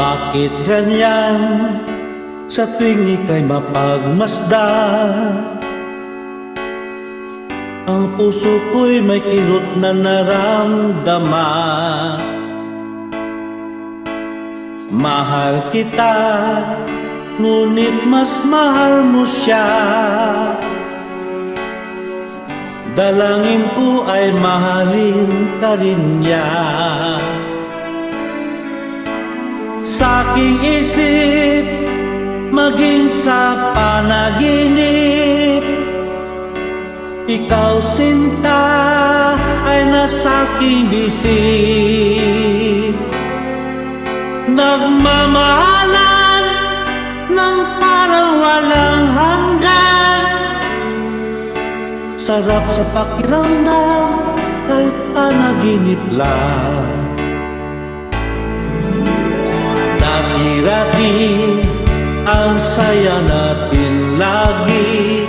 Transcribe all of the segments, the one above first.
Bakit ganyan? Sa tuwing ika'y mapagmasda? Ang puso ko'y may kirot na naramdaman. Mahal kita, ngunit mas mahal mo siya. Dalangin ko ay mahalin ka rin niya Sa aking isip, maging sa panaginip. Ikaw sinta ay nasa aking bisig Nagmamahalan ng parang walang hanggan. Sarap sa pakiramdam kahit panaginip lang Dati-rati ang saya natin lagi.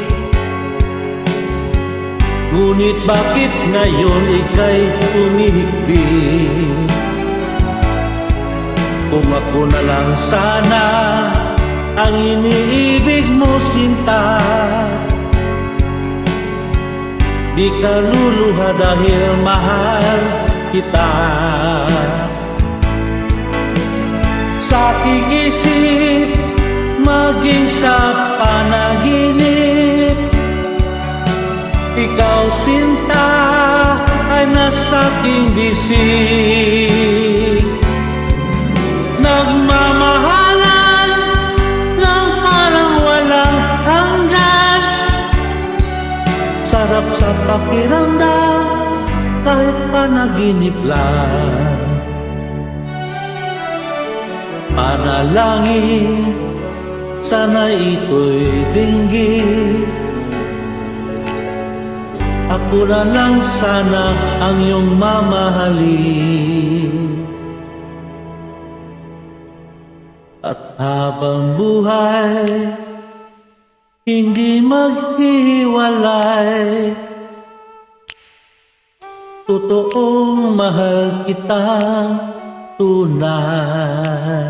Ngunit bakit ngayon ika'y umihigpit Kung ako na lang sana ang iniibig mo sinta. Di ka luluha dahil mahal kita Sa aking isip, maging sa panaginip. Ikaw sinta ay nasa aking bisig. Nagmamahalan ng parang walang hanggan. Sarap sa pakiramdam kahit panaginip lang Panalangin, sana ito'y dinggin Ako na lang sana ang iyong mamahalin. At habang buhay, hindi maghiwalay Totoong mahal kita tunay